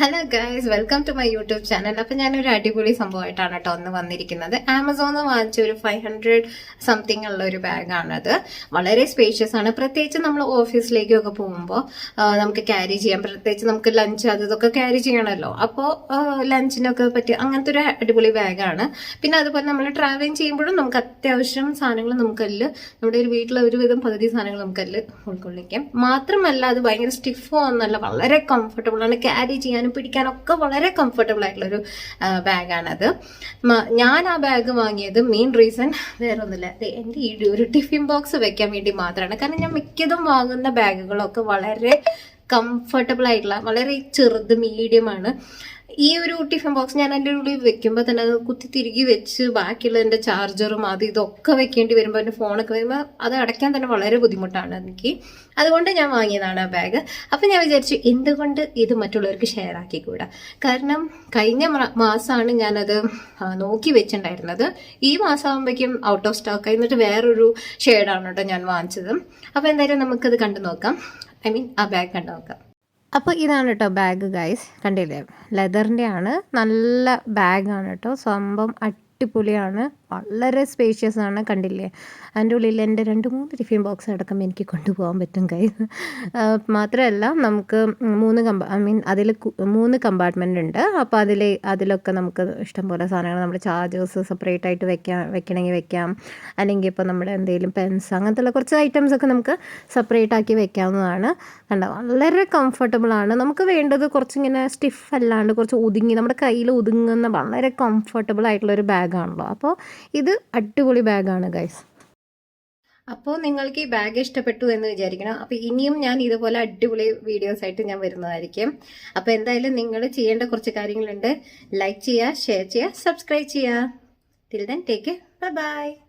Hello guys welcome to my YouTube channel അപ്പം ഞാനൊരു അടിപൊളി സംഭവമായിട്ടാണ് കേട്ടോ ഒന്ന് വന്നിരിക്കുന്നത്. ആമസോണിൽ വാങ്ങിച്ച ഒരു ഫൈവ് ഹൺഡ്രഡ് സംതിങ് ഉള്ള ഒരു ബാഗാണത്. വളരെ സ്പേഷ്യസ് ആണ്. പ്രത്യേകിച്ച് നമ്മൾ ഓഫീസിലേക്കൊക്കെ പോകുമ്പോൾ നമുക്ക് ക്യാരി ചെയ്യാം. പ്രത്യേകിച്ച് നമുക്ക് ലഞ്ച് അത് ഇതൊക്കെ ക്യാരി ചെയ്യണമല്ലോ. അപ്പോൾ ലഞ്ചിനൊക്കെ പറ്റി അങ്ങനത്തെ ഒരു അടിപൊളി ബാഗാണ്. പിന്നെ അതുപോലെ നമ്മൾ ട്രാവലിംഗ് ചെയ്യുമ്പോഴും നമുക്ക് അത്യാവശ്യം സാധനങ്ങൾ നമുക്കതിൽ നമ്മുടെ ഒരു വീട്ടിലെ ഒരുവിധം പകുതി സാധനങ്ങൾ നമുക്കതിൽ ഉൾക്കൊള്ളിക്കാം. മാത്രമല്ല അത് ഭയങ്കര സ്റ്റിഫോ ഒന്നല്ല വളരെ കംഫർട്ടബിൾ ആണ്. ക്യാരി ചെയ്യാനും പിടിക്കാനും ഒക്കെ വളരെ കംഫർട്ടബിൾ ആയിട്ടുള്ളൊരു ബാഗാണത്. ഞാൻ ആ ബാഗ് വാങ്ങിയത് മെയിൻ റീസൺ വേറെ ഒന്നുമില്ല എന്റെ ഈ ഒരു ടിഫിൻ ബോക്സ് വെക്കാൻ വേണ്ടി മാത്രമാണ്. കാരണം ഞാൻ മിക്കതും വാങ്ങുന്ന ബാഗുകളൊക്കെ വളരെ കംഫർട്ടബിൾ ആയിട്ടുള്ള വളരെ ചെറുത് മീഡിയമാണ് ഈ ഒരു ടിഫിൻ ബോക്സ് ഞാൻ എന്റെ ഉള്ളിൽ വെക്കുമ്പോൾ തന്നെ അത് കുത്തി തിരികെ വെച്ച് ബാക്കിയുള്ള എന്റെ ചാർജറും അത് ഇതൊക്കെ വെക്കേണ്ടി വരുമ്പോൾ എന്റെ ഫോണൊക്കെ വരുമ്പോൾ അത് അടയ്ക്കാൻ തന്നെ വളരെ ബുദ്ധിമുട്ടാണ് എനിക്ക്. അതുകൊണ്ട് ഞാൻ വാങ്ങിയതാണ് ആ ബാഗ് അപ്പം ഞാൻ വിചാരിച്ചു എന്തുകൊണ്ട് ഇത് മറ്റുള്ളവർക്ക് ഷെയർ ആക്കിക്കൂടാ? കാരണം കഴിഞ്ഞ മാസമാണ് ഞാനത് നോക്കി വെച്ചിട്ടുണ്ടായിരുന്നത്. ഈ മാസം ആകുമ്പോഴേക്കും ഔട്ട് ഓഫ് സ്റ്റോക്ക് എന്നിട്ട് വേറൊരു ഷെയ്ഡാണ് കേട്ടോ ഞാൻ വാങ്ങിച്ചത്. അപ്പോൾ എന്തായാലും നമുക്കത് കണ്ടു നോക്കാം. ഐ മീൻ ആ ബാഗ് കണ്ടു നോക്കാം. അപ്പോൾ ഇതാണ് കേട്ടോ ബാഗ് ഗൈസ് കണ്ടില്ലേ? ലെതറിന്റെ ആണ് നല്ല ബാഗാണ് കേട്ടോ സംഭവം അടിപൊളിയാണ്. വളരെ സ്പേഷ്യസ് ആണ്. കണ്ടില്ലേ? അതിന്റെ ഉള്ളിൽ എന്റെ രണ്ട് മൂന്ന് ടിഫിൻ ബോക്സ് അടക്കം എനിക്ക് കൊണ്ടുപോകാൻ പറ്റും കൈ മാത്രമല്ല നമുക്ക് മൂന്ന് കമ്പ ഐ മീൻ അതിൽ മൂന്ന് കമ്പാർട്ട്മെന്റ് ഉണ്ട്. അപ്പോൾ അതിൽ അതിലൊക്കെ നമുക്ക് ഇഷ്ടംപോലെ സാധനങ്ങൾ നമ്മുടെ ചാർജേഴ്സ് സെപ്പറേറ്റ് ആയിട്ട് വെക്കാം വെക്കണമെങ്കിൽ വെക്കാം. അല്ലെങ്കിൽ ഇപ്പോൾ നമ്മുടെ എന്തെങ്കിലും പെൻസ് അങ്ങനത്തെയുള്ള കുറച്ച് ഐറ്റംസ് ഒക്കെ നമുക്ക് സെപ്പറേറ്റ് ആക്കി വെക്കാവുന്നതാണ്. കണ്ട? വളരെ കംഫർട്ടബിൾ ആണ്. നമുക്ക് വേണ്ടത് കുറച്ചിങ്ങനെ സ്റ്റിഫ് അല്ലാണ്ട് കുറച്ച് ഒതുങ്ങി നമ്മുടെ കയ്യിൽ ഒതുങ്ങുന്ന വളരെ കംഫർട്ടബിൾ ആയിട്ടുള്ള ഒരു ബാഗാണല്ലോ. അപ്പോൾ ഇത് അടിപൊളി ബാഗാണ് ഗൈസ് അപ്പോൾ നിങ്ങൾക്ക് ഈ ബാഗ് ഇഷ്ടപ്പെട്ടു എന്ന് വിചാരിക്കണം. അപ്പോൾ ഇനിയും ഞാൻ ഇതുപോലെ അടിപൊളി വീഡിയോസ് ആയിട്ട് ഞാൻ വരുന്നതായിരിക്കും. അപ്പോൾ എന്തായാലും നിങ്ങൾ ചെയ്യേണ്ട കുറച്ച് കാര്യങ്ങളുണ്ട്. ലൈക്ക് ചെയ്യുക ഷെയർ ചെയ്യുക സബ്സ്ക്രൈബ് ചെയ്യുക. Till then take bye bye